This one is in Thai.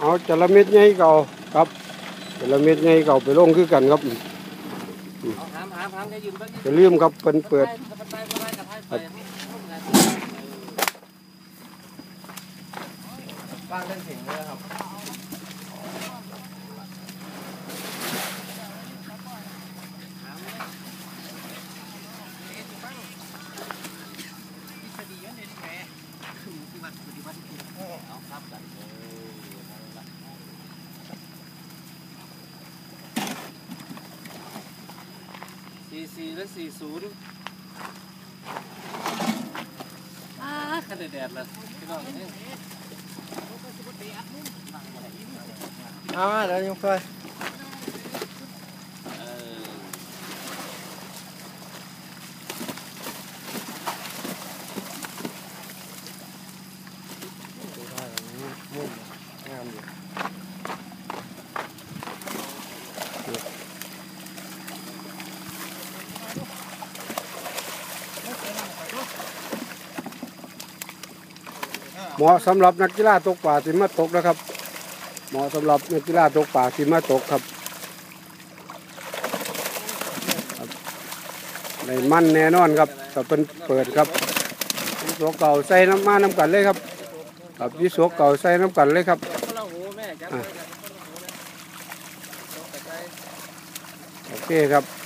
เอาจระเม็ดใหญ่เก่าครับจระเม็ดใหญ่เก่าไปลงคือกันครับจะเบิ่งจะลืมครับเพิ่นเปิดบ้างเล่นถึงเลยครับอ่าขนาดแดดเลยพี่น้องเอ้ยเอามาเดี๋ยวยกไปเออมุ่งงามอยู่ เหมาะสำหรับนักกีฬาตกปลาที่มาตกนะครับ เหมาะสำหรับนักกีฬาตกปลาที่มาตกครับในมันแน่นอนครับแต่เป็นเปิดครับวิศวเก่าใส่น้ำมาน้ำกันเลยครับครับวิศวเก่าใส่น้ำกันเลยครับโอเคครับ